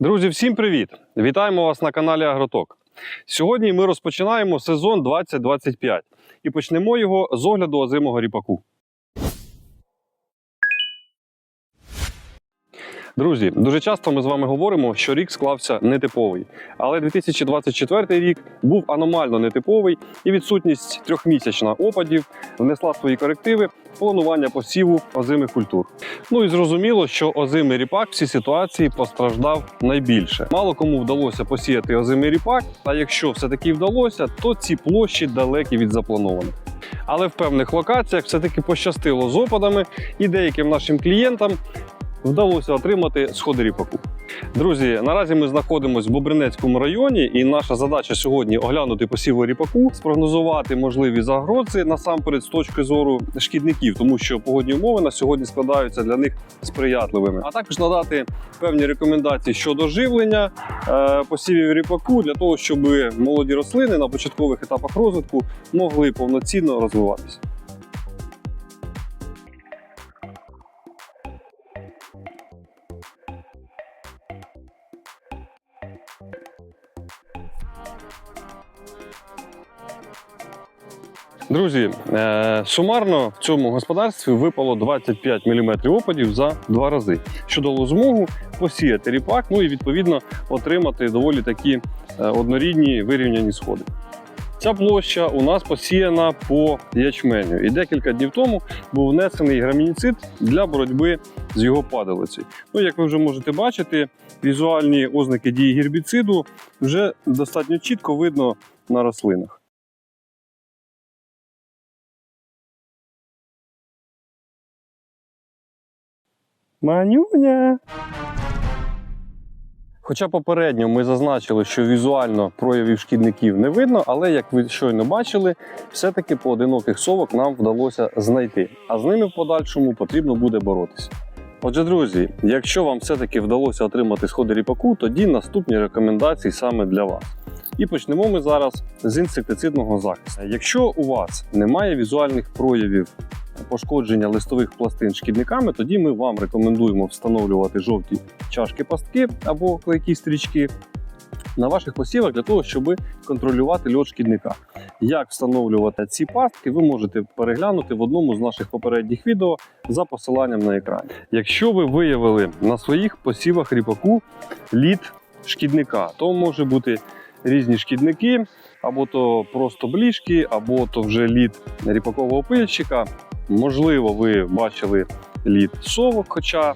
Друзі, всім привіт! Вітаємо вас на каналі Агроток. Сьогодні ми розпочинаємо сезон 2025 і почнемо його з огляду озимого ріпаку. Друзі, дуже часто ми з вами говоримо, що рік склався нетиповий. Але 2024 рік був аномально нетиповий, і відсутність трьохмісячна опадів внесла свої корективи планування посіву озимих культур. Ну і зрозуміло, що озимий ріпак в цій ситуації постраждав найбільше. Мало кому вдалося посіяти озимий ріпак, а якщо все-таки вдалося, то ці площі далекі від запланованих. Але в певних локаціях все-таки пощастило з опадами, і деяким нашим клієнтам вдалося отримати сходи ріпаку. Друзі, наразі ми знаходимося в Бобринецькому районі, і наша задача сьогодні оглянути посіви ріпаку, спрогнозувати можливі загрози насамперед з точки зору шкідників, тому що погодні умови на сьогодні складаються для них сприятливими, а також надати певні рекомендації щодо живлення е, посівів ріпаку для того, щоб молоді рослини на початкових етапах розвитку могли повноцінно розвиватися. Друзі, е, сумарно в цьому господарстві випало 25 мм опадів за два рази, що дало змогу посіяти ріпак, ну і відповідно отримати доволі такі е, однорідні вирівняні сходи. Ця площа у нас посіяна по ячменю, і декілька днів тому був внесений грамініцид для боротьби з його падалицею. Ну, як ви вже можете бачити, візуальні ознаки дії гербіциду вже достатньо чітко видно на рослинах. Манюня. Хоча попередньо ми зазначили, що візуально проявів шкідників не видно, але як ви щойно бачили, все-таки поодиноких совок нам вдалося знайти, а з ними в подальшому потрібно буде боротися. Отже, друзі, якщо вам все-таки вдалося отримати сходи ріпаку, тоді наступні рекомендації саме для вас. І почнемо ми зараз з інсектицидного захисту. Якщо у вас немає візуальних проявів пошкодження листових пластин шкідниками, тоді ми вам рекомендуємо встановлювати жовті чашки пастки або клейкі стрічки на ваших посівах для того, щоб контролювати льот шкідника. Як встановлювати ці пастки, ви можете переглянути в одному з наших попередніх відео за посиланням на екрані. Якщо ви виявили на своїх посівах ріпаку лід шкідника, то може бути різні шкідники, або то просто бліжки, або то вже лід ріпакового пильщика. Можливо, ви бачили лід совок, хоча е,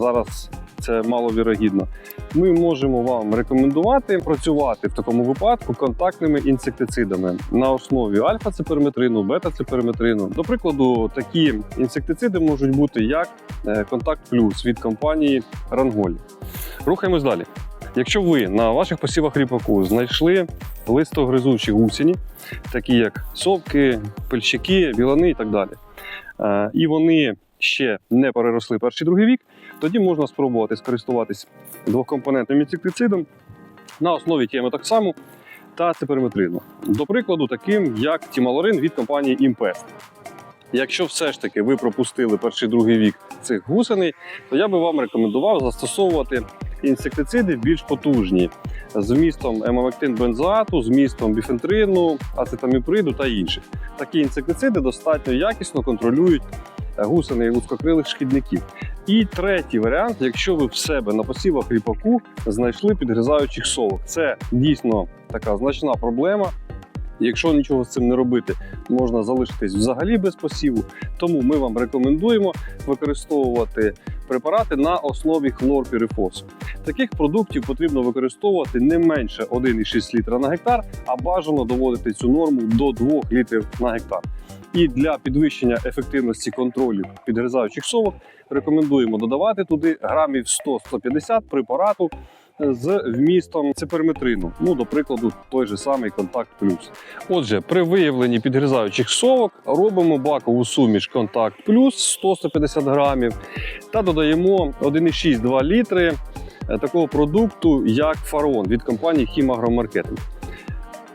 зараз це маловірогідно. Ми можемо вам рекомендувати працювати в такому випадку контактними інсектицидами на основі альфа-циперметрину, бета-циперметрину. До прикладу, такі інсектициди можуть бути як е, Контакт Плюс від компанії Ранголі. Рухаємось далі. Якщо ви на ваших посівах ріпаку знайшли листогризучі гусені, такі як совки, пильщики, білани і так далі, е, і вони ще не переросли перший другий вік, тоді можна спробувати скористуватись двокомпонентним інсектицидом на основі тіаметоксаму та циперметрину. До прикладу, таким як тімалорин від компанії Impest. Якщо все ж таки ви пропустили перший другий вік цих гусеней, то я би вам рекомендував застосовувати інсектициди більш потужні з вмістом емамектин бензоату, з вмістом біфентрину, ацетаміприду та інших. Такі інсектициди достатньо якісно контролюють е, гусени і лускокрилих шкідників. І третій варіант, якщо ви в себе на посівах ріпаку знайшли підгризаючих совок, це дійсно така значна проблема. Якщо нічого з цим не робити, можна залишитись взагалі без посіву. Тому ми вам рекомендуємо використовувати препарати на основі хлорпірифосу. Таких продуктів потрібно використовувати не менше 1,6 літра на гектар, а бажано доводити цю норму до 2 літрів на гектар. І для підвищення ефективності контролю підгризаючих совок рекомендуємо додавати туди грамів 100-150 препарату з вмістом циперметрину. Ну, до прикладу, той же самий Контакт Плюс. Отже, при виявленні підгризаючих совок робимо бакову суміш Контакт Плюс 100-150 грамів та додаємо 1,6-2 літри е, такого продукту, як Фарон від компанії Хімагромаркетинг.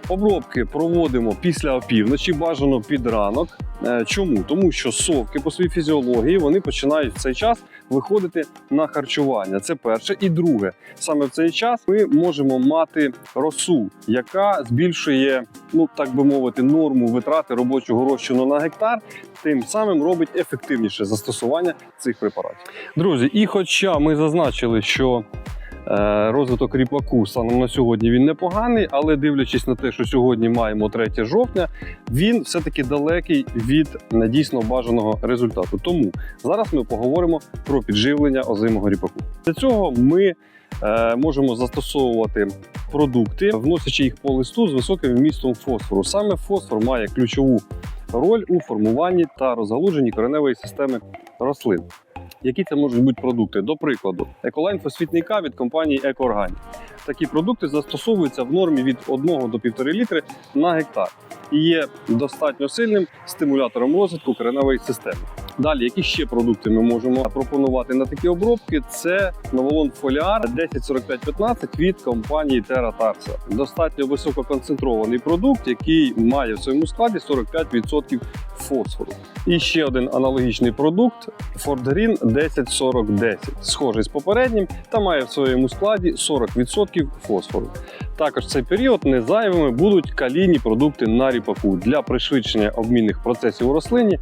Обробки проводимо після опівночі, бажано під ранок. Е, Чому? Тому що совки по своїй фізіології вони починають в цей час виходити на харчування. Це перше. І друге, саме в цей час ми можемо мати росу, яка збільшує, ну так би мовити, норму витрати робочого розчину на гектар. Тим самим робить ефективніше застосування цих препаратів. Друзі, і хоча ми зазначили, що розвиток ріпаку станом на сьогодні він непоганий, але дивлячись на те, що сьогодні маємо 3 жовтня, він все-таки далекий від е, дійсно бажаного результату. Тому зараз ми поговоримо про підживлення озимого ріпаку. Для цього ми е, можемо застосовувати продукти, вносячи їх по листу з високим вмістом фосфору. Саме фосфор має ключову роль у формуванні та розгалудженні кореневої системи рослин. Які це можуть бути продукти? До прикладу, еколайн фосфітний від компанії «Екоорганік». Такі продукти застосовуються в нормі від 1 до 1,5 літри на гектар і є достатньо сильним стимулятором розвитку кореневої системи. Далі, які ще продукти ми можемо пропонувати на такі обробки? Це новолон фоліар 104515 від компанії Terra Tarsa. Достатньо висококонцентрований продукт, який має в своєму складі 45% фосфору. І ще один аналогічний продукт Ford Green 104010, схожий з попереднім та має в своєму складі 40% фосфору. Також в цей період не зайвими будуть калійні продукти на ріпаку для пришвидшення обмінних процесів у рослині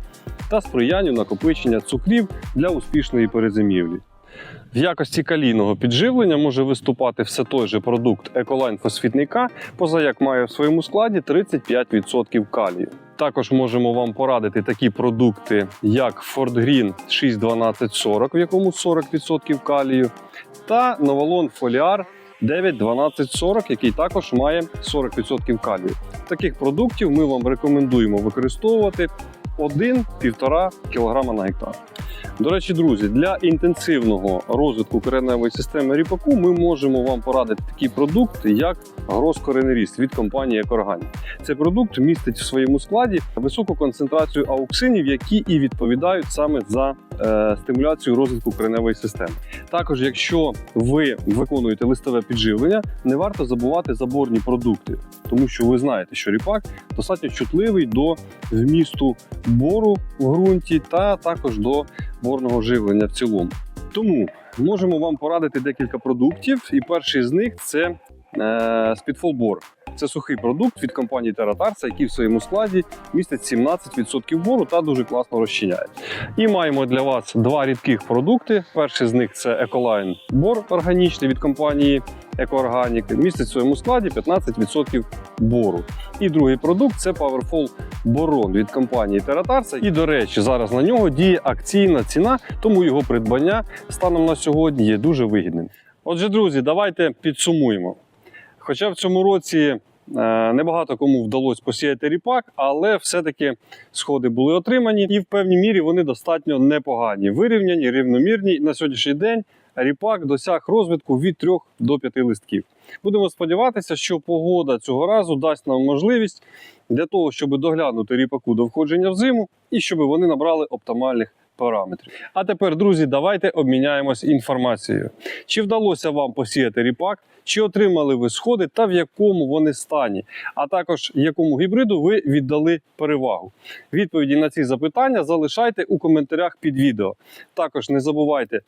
та сприянню накопичення цукрів для успішної перезимівлі. В якості калійного підживлення може виступати все той же продукт Еколайн фосфітний К, поза як має в своєму складі 35% калію. Також можемо вам порадити такі продукти, як Ford Green 61240, в якому 40% калію, та Новолон Фоліар 91240, який також має 40% калію. Таких продуктів ми вам рекомендуємо використовувати 1-1,5 кг на гектар. До речі, друзі, для інтенсивного розвитку кореневої системи ріпаку ми можемо вам порадити такий продукт, як Гроскоренеріст від компанії Екоргані. Цей продукт містить в своєму складі високу концентрацію ауксинів, які і відповідають саме за е, стимуляцію розвитку кореневої системи. Також, якщо ви виконуєте листове підживлення, не варто забувати заборні продукти, тому що ви знаєте, що ріпак достатньо чутливий до вмісту бору в ґрунті та також до борного живлення в цілому. Тому можемо вам порадити декілька продуктів, і перший з них це е, Bor. Це сухий продукт від компанії Tarsa, який в своєму складі містить 17% бору та дуже класно розчиняє. І маємо для вас два рідких продукти. Перший з них це Ecoline бор органічний від компанії Ecoorganic. Містить в своєму складі 15% бору. І другий продукт це Powerful Boron від компанії Tarsa. І, до речі, зараз на нього діє акційна ціна, тому його придбання станом на сьогодні є дуже вигідним. Отже, друзі, давайте підсумуємо. Хоча в цьому році небагато кому вдалося посіяти ріпак, але все-таки сходи були отримані, і в певній мірі вони достатньо непогані, вирівняні, рівномірні. На сьогоднішній день ріпак досяг розвитку від 3 до 5 листків. Будемо сподіватися, що погода цього разу дасть нам можливість для того, щоб доглянути ріпаку до входження в зиму і щоб вони набрали оптимальних параметрів. А тепер, друзі, давайте обміняємось інформацією. Чи вдалося вам посіяти ріпак, чи отримали ви сходи та в якому вони стані, а також якому гібриду ви віддали перевагу. Відповіді на ці запитання залишайте у коментарях під відео. Також не забувайте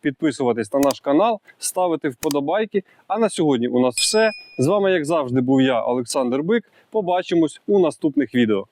підписуватись на наш канал, ставити вподобайки. А на сьогодні у нас все. З вами, як завжди, був я, Олександр Бик. Побачимось у наступних відео.